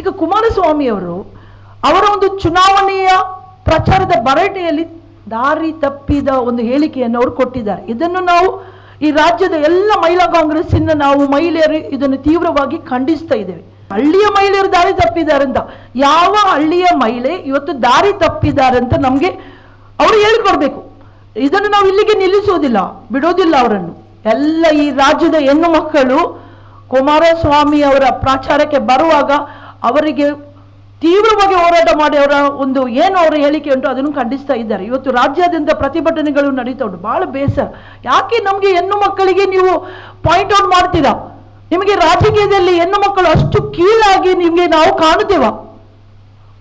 ಈಗ ಕುಮಾರಸ್ವಾಮಿ ಅವರು ಅವರ ಒಂದು ಚುನಾವಣೆಯ ಪ್ರಚಾರದ ಭರಟೆಯಲ್ಲಿ ದಾರಿ ತಪ್ಪಿದ ಒಂದು ಹೇಳಿಕೆಯನ್ನು ಅವರು ಕೊಟ್ಟಿದ್ದಾರೆ. ಇದನ್ನು ನಾವು ಈ ರಾಜ್ಯದ ಎಲ್ಲ ಮಹಿಳಾ ಕಾಂಗ್ರೆಸ್ಸಿನ ನಾವು ಮಹಿಳೆಯರು ಇದನ್ನು ತೀವ್ರವಾಗಿ ಖಂಡಿಸ್ತಾ ಇದ್ದೇವೆ. ಹಳ್ಳಿಯ ಮಹಿಳೆಯರು ದಾರಿ ತಪ್ಪಿದ್ದಾರೆ ಅಂತ. ಯಾವ ಹಳ್ಳಿಯ ಮಹಿಳೆ ಇವತ್ತು ದಾರಿ ತಪ್ಪಿದ್ದಾರೆ ಅಂತ ನಮಗೆ ಅವರು ಹೇಳಿಕೊಡ್ಬೇಕು. ಇದನ್ನು ನಾವು ಇಲ್ಲಿಗೆ ನಿಲ್ಲಿಸೋದಿಲ್ಲ ಬಿಡೋದಿಲ್ಲ ಅವರನ್ನು. ಎಲ್ಲ ಈ ರಾಜ್ಯದ ಹೆಣ್ಣು ಮಕ್ಕಳು ಕುಮಾರಸ್ವಾಮಿ ಅವರ ಪ್ರಚಾರಕ್ಕೆ ಬರುವಾಗ ಅವರಿಗೆ ತೀವ್ರವಾಗಿ ಹೋರಾಟ ಮಾಡಿ ಅವರ ಒಂದು ಏನು ಅವರ ಹೇಳಿಕೆ ಉಂಟು ಅದನ್ನು ಖಂಡಿಸ್ತಾ ಇದ್ದಾರೆ. ಇವತ್ತು ರಾಜ್ಯಾದ್ಯಂತ ಪ್ರತಿಭಟನೆಗಳು ನಡೀತಾ ಉಂಟು. ಬಹಳ ಬೇಸರ. ಯಾಕೆ ನಮಗೆ ಹೆಣ್ಣು ಮಕ್ಕಳಿಗೆ ನೀವು ಪಾಯಿಂಟ್ ಔಟ್ ಮಾಡ್ತೀರಾ? ನಿಮಗೆ ರಾಜಕೀಯದಲ್ಲಿ ಹೆಣ್ಣು ಮಕ್ಕಳು ಅಷ್ಟು ಕೀಳಾಗಿ ನಿಮಗೆ ನಾವು ಕಾಣುತ್ತೇವ?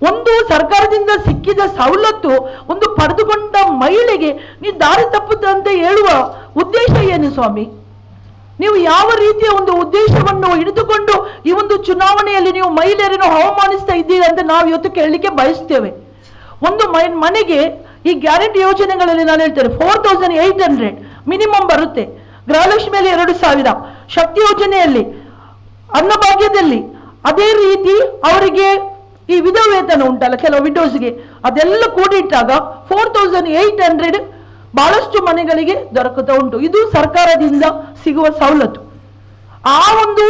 ಒಂದು ಸರ್ಕಾರದಿಂದ ಸಿಕ್ಕಿದ ಸವಲತ್ತು ಒಂದು ಪಡೆದುಕೊಂಡ ಮಹಿಳೆಗೆ ನೀವು ದಾರಿ ತಪ್ಪುತ್ತಂತೆ ಹೇಳುವ ಉದ್ದೇಶ ಏನು ಸ್ವಾಮಿ? ನೀವು ಯಾವ ರೀತಿಯ ಒಂದು ಉದ್ದೇಶವನ್ನು ಹಿಡಿದುಕೊಂಡು ಈ ಒಂದು ಚುನಾವಣೆಯಲ್ಲಿ ನೀವು ಮಹಿಳೆಯರನ್ನು ಅವಮಾನಿಸ್ತಾ ಇದ್ದೀರಿ ಅಂತ ನಾವು ಇವತ್ತು ಕೇಳಲಿಕ್ಕೆ ಬಯಸ್ತೇವೆ. ಒಂದು ಮನೆಗೆ ಈ ಗ್ಯಾರಂಟಿ ಯೋಜನೆಗಳಲ್ಲಿ ನಾನು ಹೇಳ್ತೇನೆ four thousand eight hundred minimum ಬರುತ್ತೆ. ಗೃಹಲಕ್ಷ್ಮಿಯಲ್ಲಿ ಎರಡು ಸಾವಿರ. ಶಕ್ತಿ ಯೋಜನೆಯಲ್ಲಿ, ಅನ್ನಭಾಗ್ಯದಲ್ಲಿ ಅದೇ ರೀತಿ ಅವರಿಗೆ ಈ ವಿಧವೇತನ ಉಂಟಲ್ಲ, ಕೆಲವು ವಿಡೋಸ್ಗೆ ಅದೆಲ್ಲ ಕೂಡಿಟ್ಟಾಗ ಫೋರ್ ತೌಸಂಡ್ ಏಯ್ಟ್ ಹಂಡ್ರೆಡ್ ಬಹಳಷ್ಟು ಮನೆಗಳಿಗೆ ದೊರಕುತ್ತಾ ಉಂಟು. ಇದು ಸರ್ಕಾರದಿಂದ ಸಿಗುವ ಸವಲತ್ತು. ಆ ಒಂದು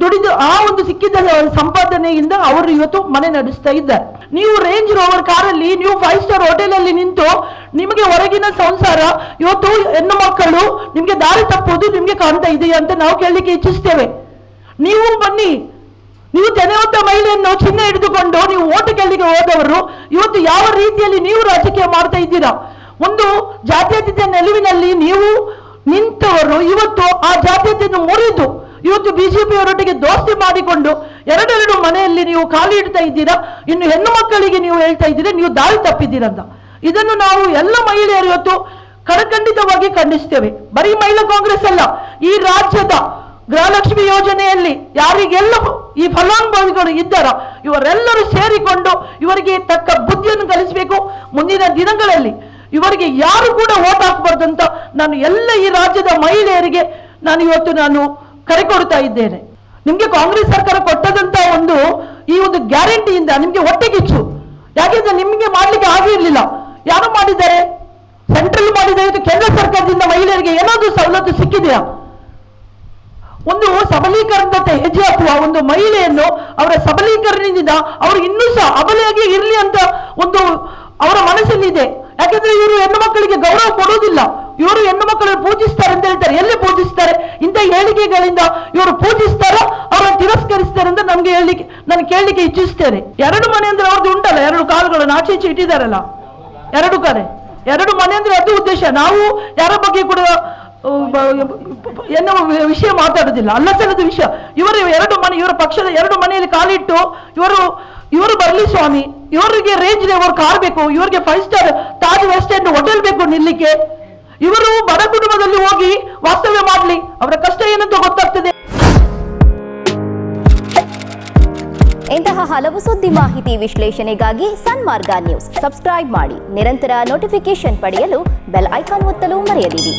ದುಡಿದು ಆ ಒಂದು ಸಿಕ್ಕಿದ ಸಂಪಾದನೆಯಿಂದ ಅವರು ಇವತ್ತು ಮನೆ ನಡೆಸ್ತಾ ಇದ್ದಾರೆ. ನೀವು ರೇಂಜ್ ರೋವರ್ ಕಾರಲ್ಲಿ, ನೀವು ಫೈವ್ ಸ್ಟಾರ್ ಹೋಟೆಲ್ ಅಲ್ಲಿ ನಿಂತು ನಿಮಗೆ ಹೊರಗಿನ ಸಂಸಾರ, ಇವತ್ತು ಹೆಣ್ಣು ಮಕ್ಕಳು ನಿಮಗೆ ದಾರಿ ತಪ್ಪೋದು ನಿಮಗೆ ಕಾಣ್ತಾ ಇದೆಯಾ ಅಂತ ನಾವು ಕೇಳಲಿಕ್ಕೆ ಇಚ್ಛಿಸ್ತೇವೆ. ನೀವು ಬನ್ನಿ. ನೀವು ತೆನೆವಂತ ಮಹಿಳೆಯನ್ನು ಚಿನ್ನ ಹಿಡಿದುಕೊಂಡು ನೀವು ಓಟು ಗೆಲ್ಲಿಗೆ ಹೋದವರು, ಇವತ್ತು ಯಾವ ರೀತಿಯಲ್ಲಿ ನೀವು ರಾಜಕೀಯ ಮಾಡ್ತಾ ಇದ್ದೀರಾ? ಒಂದು ಜಾತ್ಯತೀತ ನೆಲುವಿನಲ್ಲಿ ನೀವು ನಿಂತವರು, ಇವತ್ತು ಆ ಜಾತ್ಯತೆಯನ್ನು ಮುರಿದು ಇವತ್ತು ಬಿಜೆಪಿಯವರೊಟ್ಟಿಗೆ ದೋಸ್ತಿ ಮಾಡಿಕೊಂಡು ಎರಡೆರಡು ಮನೆಯಲ್ಲಿ ನೀವು ಖಾಲಿ ಇಡ್ತಾ ಇದ್ದೀರಾ? ಇನ್ನು ಹೆಣ್ಣು ಮಕ್ಕಳಿಗೆ ನೀವು ಹೇಳ್ತಾ ಇದ್ದೀರಾ? ನೀವು ದಾರಿ ತಪ್ಪಿದ್ದೀರಂತ ಇದನ್ನು ನಾವು ಎಲ್ಲ ಮಹಿಳೆಯರು ಇವತ್ತು ಕಡಖಂಡಿತವಾಗಿ ಖಂಡಿಸ್ತೇವೆ ಬರೀ ಮಹಿಳಾ ಕಾಂಗ್ರೆಸ್ ಅಲ್ಲ, ಈ ರಾಜ್ಯದ ಗೃಹಲಕ್ಷ್ಮಿ ಯೋಜನೆಯಲ್ಲಿ ಯಾರಿಗೆಲ್ಲ ಈ ಫಲಾನುಭವಿಗಳು ಇದ್ದಾರೋ ಇವರೆಲ್ಲರೂ ಸೇರಿಕೊಂಡು ಇವರಿಗೆ ತಕ್ಕ ಬುದ್ಧಿಯನ್ನು ಕಲಿಸಬೇಕು. ಮುಂದಿನ ದಿನಗಳಲ್ಲಿ ಇವರಿಗೆ ಯಾರು ಕೂಡ ಓಟ್ ಹಾಕಬಾರ್ದು ಅಂತ ನಾನು ಎಲ್ಲ ಈ ರಾಜ್ಯದ ಮಹಿಳೆಯರಿಗೆ ನಾನು ಇವತ್ತು ನಾನು ಕರೆ ಕೊಡ್ತಾ ಇದ್ದೇನೆ. ನಿಮ್ಗೆ ಕಾಂಗ್ರೆಸ್ ಸರ್ಕಾರ ಕೊಟ್ಟದಂತ ಒಂದು ಈ ಒಂದು ಗ್ಯಾರಂಟಿಯಿಂದ ನಿಮ್ಗೆ ಹೊಟ್ಟೆ ಕಿಚ್ಚು. ಯಾಕೆಂದ್ರೆ ನಿಮ್ಗೆ ಮಾಡ್ಲಿಕ್ಕೆ ಆಗಿರ್ಲಿಲ್ಲ ಯಾರು ಮಾಡಿದ್ದಾರೆ? ಸೆಂಟ್ರಲ್ ಮಾಡಿದ್ದಾರೆ. ಕೇಂದ್ರ ಸರ್ಕಾರದಿಂದ ಮಹಿಳೆಯರಿಗೆ ಏನಾದ್ರೂ ಸವಲತ್ತು ಸಿಕ್ಕಿದೆಯಾ? ಒಂದು ಸಬಲೀಕರಣದ ಹೆಜ್ಜೆ ಹಾಕುವ ಒಂದು ಮಹಿಳೆಯನ್ನು ಅವರ ಸಬಲೀಕರಣದಿಂದ ಅವರು ಇನ್ನೂ ಸಹ ಅಬಲೆಯಾಗಿ ಇರಲಿ ಅಂತ ಒಂದು ಅವರ ಮನಸ್ಸಲ್ಲಿದೆ ಯಾಕಂದ್ರೆ ಇವರು ಹೆಣ್ಣು ಮಕ್ಕಳಿಗೆ ಗೌರವ ಕೊಡುವುದಿಲ್ಲ. ಇವರು ಹೆಣ್ಣು ಮಕ್ಕಳನ್ನು ಪೂಜಿಸ್ತಾರೆ ಅಂತ ಹೇಳ್ತಾರೆ. ಎಲ್ಲಿ ಪೂಜಿಸ್ತಾರೆ? ಇಂಥ ಹೇಳಿಕೆಗಳಿಂದ ಇವರು ಪೂಜಿಸ್ತಾರೋ ಅವರನ್ನು ತಿರಸ್ಕರಿಸ್ತಾರೆ ಅಂತ ನಮ್ಗೆ ಹೇಳಲಿಕ್ಕೆ ನಾನು ಕೇಳಲಿಕ್ಕೆ ಇಚ್ಛಿಸ್ತೇನೆ. ಎರಡು ಮನೆ ಅಂದ್ರೆ ಅವ್ರದ್ದು ಉಂಟಲ್ಲ? ಎರಡು ಕಾಲುಗಳನ್ನು ಆಚೆ ಈಚೆ ಇಟ್ಟಿದ್ದಾರಲ್ಲ? ಎರಡು ಕಡೆ. ಎರಡು ಮನೆ ಅಂದ್ರೆ ಅದು ಉದ್ದೇಶ. ನಾವು ಯಾರ ಬಗ್ಗೆ ಕೂಡ ಎನ್ನುವ ವಿಷಯ ಮಾತಾಡುದಿಲ್ಲ ಅಲ್ಲಸಲ್ಲದ ವಿಷಯ. ಇವರು ಎರಡು ಮನೆ, ಇವರ ಪಕ್ಷದ ಎರಡು ಮನೆಯಲ್ಲಿ ಕಾಲಿಟ್ಟು ಇವರು ಇವರು ಬರಲಿ ಸ್ವಾಮಿ. ಇವರಿಗೆ ರೇಂಜ್ ಇವರು ಕಾರ್ ಬೇಕು. ಇವರಿಗೆ five star Taj west hotel ಬೇಕು ನಿಲ್ಲಿಕ್ಕೆ. ಇವರು ಬಡ ಕುಟುಂಬದಲ್ಲಿ ಹೋಗಿ ವಾಸ್ತವ್ಯ ಮಾಡಲಿ. ಅವರ ಕಷ್ಟ ಏನಂತ ಗೊತ್ತಾಗ್ತದೆ. ಇಂತಹ ಹಲವು ಸುದ್ದಿ ಮಾಹಿತಿ ವಿಶ್ಲೇಷಣೆಗಾಗಿ ಸನ್ಮಾರ್ಗ ನ್ಯೂಸ್. ಸಬ್ಸ್ಕ್ರೈಬ್ ಮಾಡಿ. ನಿರಂತರ ನೋಟಿಫಿಕೇಶನ್ ಪಡೆಯಲು ಬೆಲ್ ಐಕಾನ್ ಒತ್ತಲು ಮರೆಯದಿರಿ.